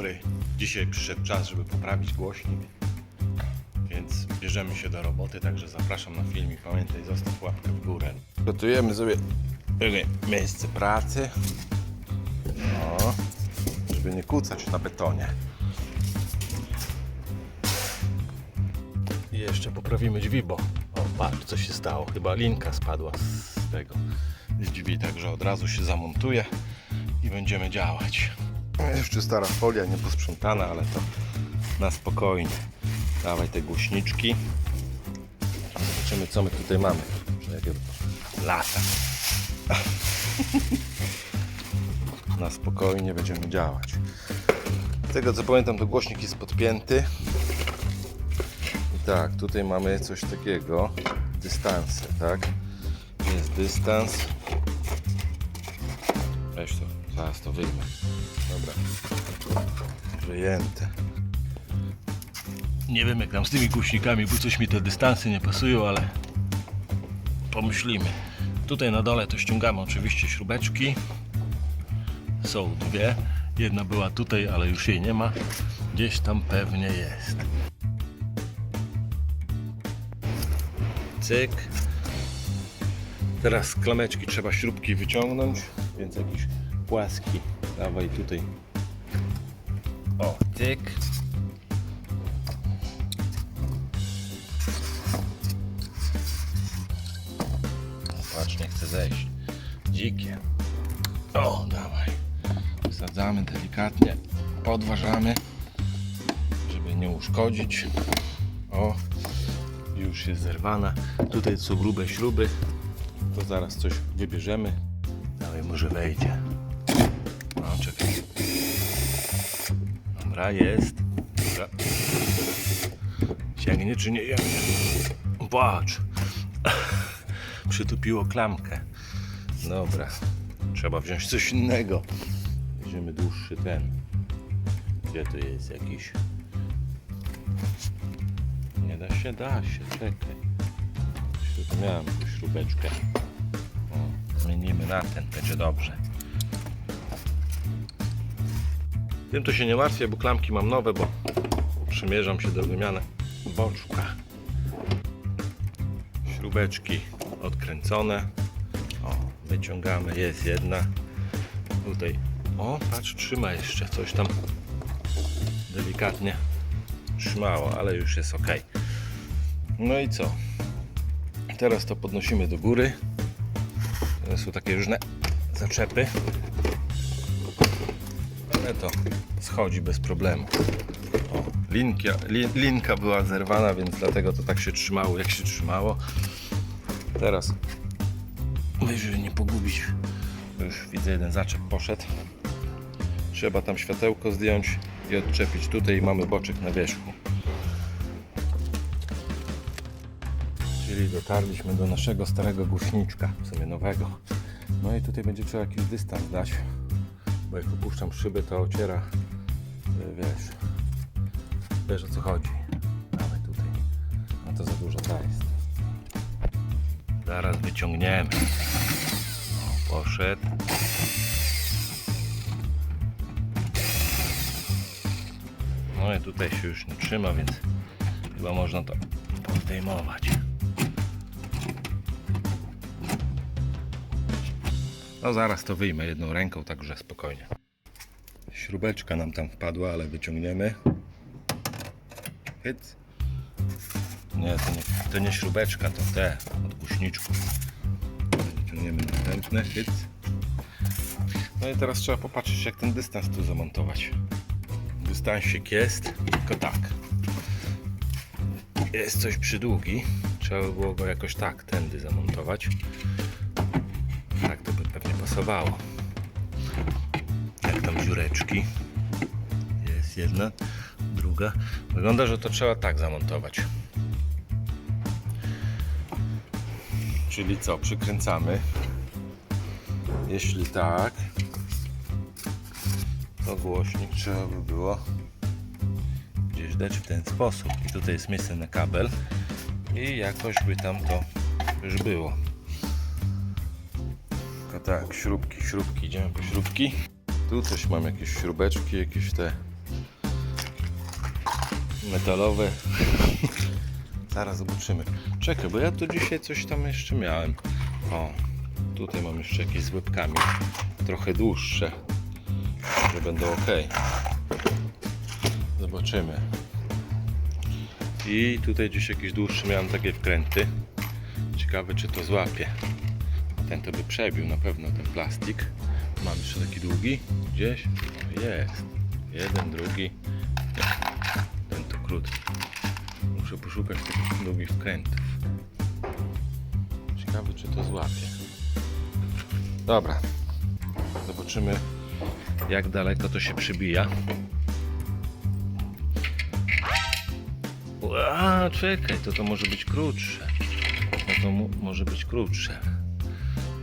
dobry. Dzisiaj przyszedł czas, żeby poprawić głośnik. Więc bierzemy się do roboty, także zapraszam na film i pamiętaj, zostaw łapkę w górę. Gotujemy sobie miejsce pracy. O, żeby nie kucać na betonie. I jeszcze poprawimy drzwi, bo o, patrz co się stało. Chyba linka spadła z tego z drzwi, także od razu się zamontuje i będziemy działać. Jeszcze stara folia nie posprzątana, ale to na spokojnie. Dawaj te głośniczki. Zobaczymy co my tutaj mamy. Jakie lata. Na spokojnie będziemy działać. Z tego co pamiętam to głośnik jest podpięty. I tak, tutaj mamy coś takiego. Dystanse, tak? Jest dystans. Weź to, zaraz to wyjmę. Dobra. Wyjęte. Nie wiem jak tam z tymi głośnikami, bo coś mi te dystansy nie pasują, ale pomyślimy. Tutaj na dole to ściągamy oczywiście śrubeczki. Są dwie. Jedna była tutaj, ale już jej nie ma. Gdzieś tam pewnie jest. Cyk. Teraz z klameczki trzeba śrubki wyciągnąć, więc jakiś płaski. Dawaj tutaj. O, tyk. Patrz, nie chce zejść. Dzikie. O, dawaj. Wsadzamy delikatnie, podważamy, żeby nie uszkodzić. O, już jest zerwana. Tutaj są grube śruby. To zaraz coś wybierzemy. Dawaj, może wejdzie. Dobra, jest. Dobra. Sięgnie czy nie sięgnie? Patrz. Przytupiło klamkę. Dobra. Trzeba wziąć coś innego. Weźmiemy dłuższy ten. Gdzie to jest jakiś? Nie da się, da się, czekaj. Miałem śrubeczkę. O, zmienimy na ten, będzie dobrze. Tym to się nie martwię, bo klamki mam nowe, bo przymierzam się do wymiany boczka. Śrubeczki odkręcone. O, wyciągamy, jest jedna. Tutaj. O, patrz, trzyma jeszcze coś tam delikatnie trzymało, ale już jest ok. No i co? Teraz to podnosimy do góry. To są takie różne zaczepy. Ale to schodzi bez problemu. O, linkia, li, linka była zerwana, więc dlatego to tak się trzymało, jak się trzymało. Teraz, żeby nie pogubić, już widzę jeden zaczep poszedł. Trzeba tam światełko zdjąć i odczepić. Tutaj mamy boczek na wierzchu. Czyli dotarliśmy do naszego starego głośniczka, w sumie nowego. No i tutaj będzie trzeba jakiś dystans dać, bo jak opuszczam szyby, to ociera, wiesz, wiesz o co chodzi. Dawaj tutaj. No to za dużo ta jest. Zaraz wyciągniemy. O, poszedł. No i tutaj się już nie trzyma, więc chyba można to podejmować. No zaraz to wyjmę jedną ręką, także spokojnie. Śrubeczka nam tam wpadła, ale wyciągniemy. Hyc. Nie, to nie, to nie śrubeczka, to te od głośniczków. Wyciągniemy następne. Hyc. No i teraz trzeba popatrzeć, jak ten dystans tu zamontować. Dystansik jest, tylko tak. Jest coś przydługi. Trzeba by było go jakoś tak, tędy zamontować. Tak to by pewnie pasowało. Jak tam dziureczki. Jest jedna, druga. Wygląda, że to trzeba tak zamontować. Czyli co, przykręcamy. Jeśli tak, to głośnik trzeba by było gdzieś dać w ten sposób. I tutaj jest miejsce na kabel i jakoś by tam to już było. Tylko tak, śrubki, śrubki, idziemy po śrubki. Tu coś mam jakieś śrubeczki, jakieś te metalowe. Zaraz zobaczymy. Czekaj, bo ja tu dzisiaj coś tam jeszcze miałem. O, tutaj mam jeszcze jakieś z łebkami. Trochę dłuższe. Że będą ok. Zobaczymy. I tutaj gdzieś jakieś dłuższe miałem takie wkręty. Ciekawe czy to złapie. Ten to by przebił na pewno ten plastik. Mam jeszcze taki długi. Gdzieś. O, jest. Jeden, drugi. Ten to krótki. Muszę poszukać tych długich wkrętów. Ciekawe czy to złapie. Dobra. Zobaczymy jak daleko to się przybija. A, czekaj, to to może być krótsze. No to może być krótsze.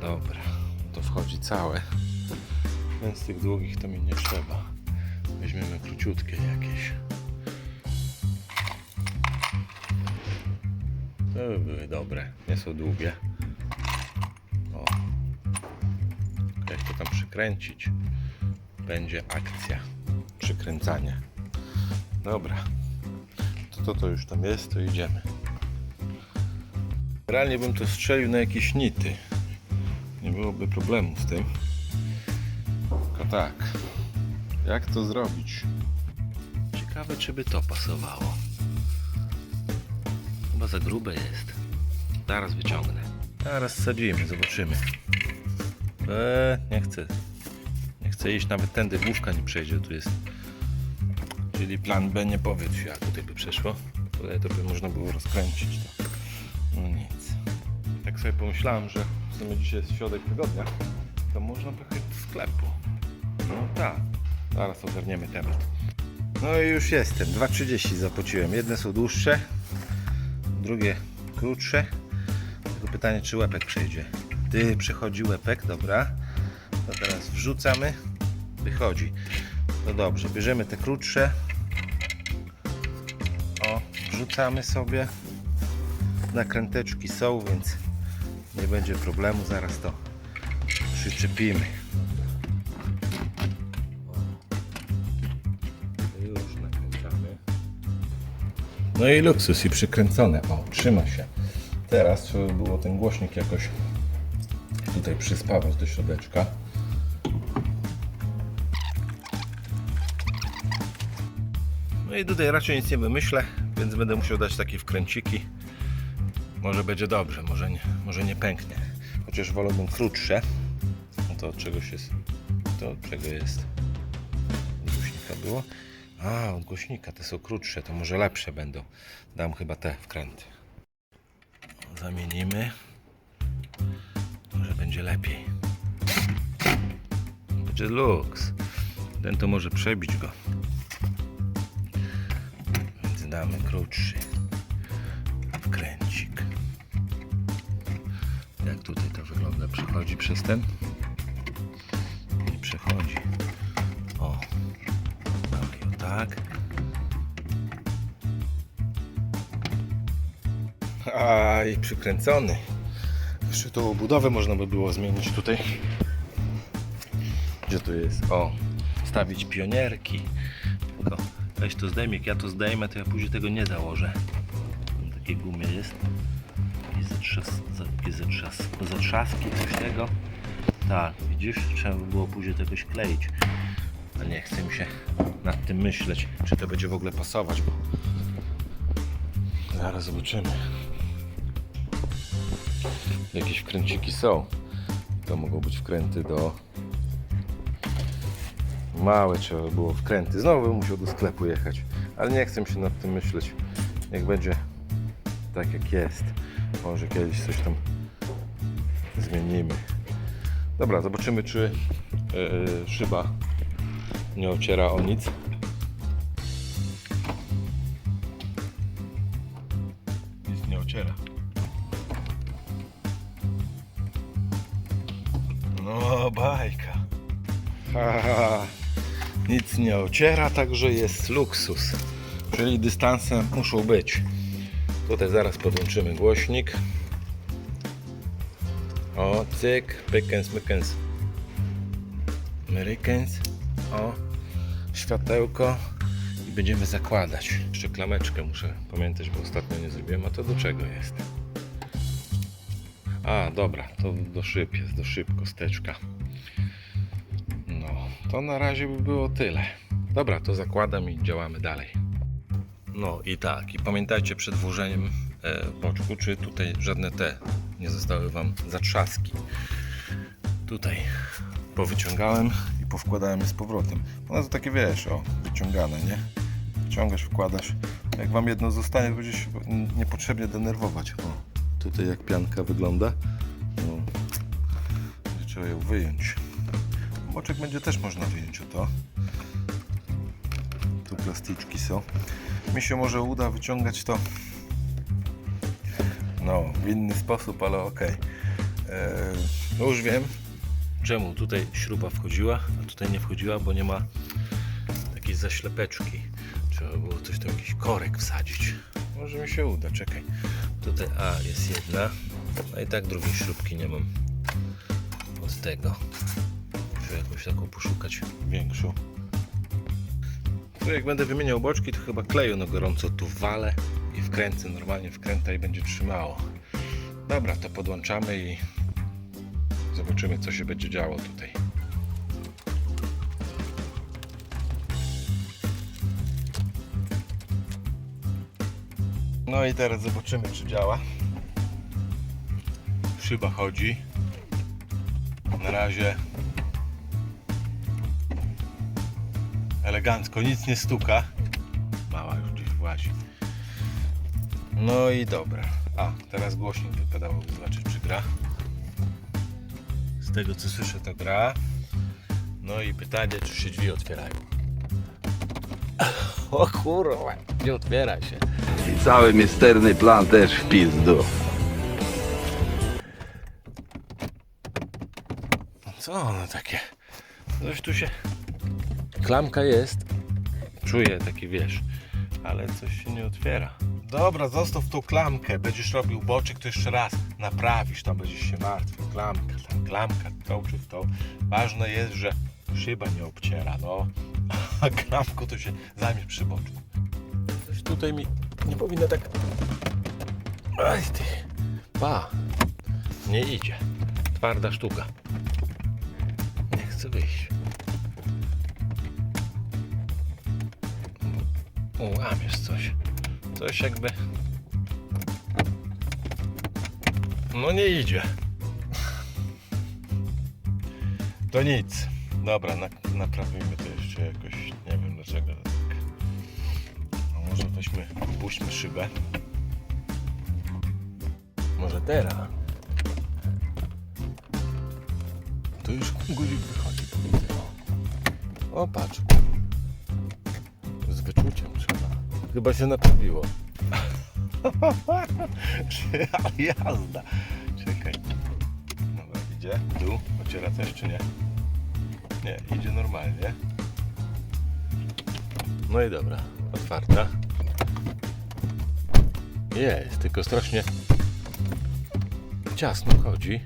Dobra, to wchodzi całe. Więc tych długich to mi nie trzeba. Weźmiemy króciutkie jakieś. To by były dobre, nie są długie. O. Jak to tam przykręcić? Będzie akcja. Przykręcanie. Dobra. To to, to już tam jest, to idziemy. Realnie bym to strzelił na jakieś nity. Nie byłoby problemu z tym. Tak. Jak to zrobić? Ciekawe, czy by to pasowało. Chyba za grube jest. Zaraz wyciągnę. Zaraz sadzimy, zobaczymy. Eee, nie chcę. Nie chcę iść, nawet tędy główka nie przejdzie, tu jest. Czyli plan B nie powiedz się, a tutaj by przeszło. Tutaj to by można było rozkręcić. To. No nic. Tak sobie pomyślałem, że w sumie dzisiaj jest środek tygodnia, to można pojechać do sklepu. No tak. Zaraz ogarniemy temat. No i już jestem. 2,30 zapłaciłem. Jedne są dłuższe, drugie krótsze. Tylko pytanie, czy łepek przejdzie. Ty przechodzi łepek, dobra. To teraz wrzucamy. Wychodzi. No dobrze, bierzemy te krótsze. O, wrzucamy sobie. Nakręteczki są, więc nie będzie problemu. Zaraz to przyczepimy. No i luksus i przykręcone. O, trzyma się. Teraz trzeba by było ten głośnik jakoś tutaj przyspawać do środeczka. No i tutaj raczej nic nie wymyślę, więc będę musiał dać takie wkręciki. Może będzie dobrze, może nie, może nie pęknie. Chociaż wolałbym krótsze. No to od czegoś jest. To od czego jest? Głośnika było? A, od głośnika te są krótsze, to może lepsze będą. Dam chyba te wkręty. Zamienimy. Może będzie lepiej. Będzie luks. Ten to może przebić go. Więc damy krótszy wkręcik. Jak tutaj to wygląda? Przechodzi przez ten? Nie przechodzi. Tak. A i przykręcony. Jeszcze tą obudowę można by było zmienić tutaj. Gdzie to jest? O, stawić pionierki. Tylko weź to zdejmij, jak ja to zdejmę, to ja później tego nie założę. Takie gumy jest. I zatrzas, za- takie zatrzas, zatrzaski, coś tego. Tak, widzisz? Trzeba by było później to jakoś kleić. A nie chcę mi się nad tym myśleć, czy to będzie w ogóle pasować, bo zaraz zobaczymy. Jakieś wkręciki są. To mogą być wkręty do. Małe trzeba by było wkręty. Znowu bym musiał do sklepu jechać. Ale nie chcę się nad tym myśleć. Niech będzie tak jak jest. Może kiedyś coś tam zmienimy. Dobra, zobaczymy czy yy, szyba nie ociera o nic. Nic nie ociera. No, bajka. Ha, ha, ha. Nic nie ociera, także jest luksus. Czyli dystanse muszą być. Tutaj zaraz podłączymy głośnik. O, cyk, pykens, mykens. Myrykens. O, światełko. I będziemy zakładać. Jeszcze klameczkę muszę pamiętać, bo ostatnio nie zrobiłem, a to do czego jest? A, dobra, to do szyb jest, do szyb kosteczka. No, to na razie by było tyle. Dobra, to zakładam i działamy dalej. No i tak, i pamiętajcie przed włożeniem e, boczku, czy tutaj żadne te nie zostały Wam zatrzaski. Tutaj powyciągałem powkładałem je z powrotem. One to takie wiesz, o, wyciągane, nie? Wciągasz, wkładasz. Jak Wam jedno zostanie, to będzie się niepotrzebnie denerwować. O, tutaj jak pianka wygląda. No, trzeba ją wyjąć. Boczek będzie też można wyjąć o to. Tu plastyczki są. Mi się może uda wyciągać to no, w inny sposób, ale okej. Eee, No już wiem, czemu tutaj śruba wchodziła, a tutaj nie wchodziła, bo nie ma takiej zaślepeczki. Trzeba było coś tam, jakiś korek wsadzić. Może mi się uda, czekaj. Tutaj, a, jest jedna. No i tak drugiej śrubki nie mam. Od tego. Muszę jakąś taką poszukać większą. Tu jak będę wymieniał boczki, to chyba kleju na gorąco tu walę i wkręcę, normalnie wkręta i będzie trzymało. Dobra, to podłączamy i zobaczymy co się będzie działo tutaj. No i teraz zobaczymy czy działa. Szyba chodzi. Na razie elegancko, nic nie stuka. Mała już gdzieś włazi. No i dobra. A, teraz głośnik wypadałoby zobaczyć, czy gra. Z tego co słyszę, to gra. No i pytanie, czy się drzwi otwierają. O kurwa, nie otwiera się. I cały misterny plan też w pizdu. Co ono takie? Coś tu się... Klamka jest. Czuję taki, wiesz, ale coś się nie otwiera. Dobra, zostaw tą klamkę. Będziesz robił boczek, to jeszcze raz naprawisz. Tam będziesz się martwił. Klamka, klamka, to czy w to. Ważne jest, że szyba nie obciera, no. A klamką to się zajmiesz przy boczku. Coś tutaj mi nie powinno tak... Aj ty. Pa. Nie idzie. Twarda sztuka. Nie chcę wyjść. O, łamiesz coś. Coś jakby... No nie idzie. To nic. Dobra, na, naprawimy to jeszcze jakoś. Nie wiem dlaczego tak. A może weźmy, puśćmy szybę. Może teraz. To już guzik wychodzi. O, patrz. Z wyczuciem trzeba. Chyba się naprawiło. Ale jazda. Czekaj. Dobra, idzie. Tu. Ociera coś czy nie? Nie, idzie normalnie. No i dobra. Otwarta. Jest, tylko strasznie ciasno chodzi.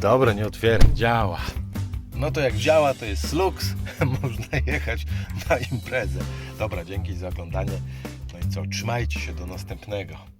Dobra, nie otwieram, działa. No to jak działa, to jest lux. Można jechać na imprezę. Dobra, dzięki za oglądanie. No i co, trzymajcie się do następnego.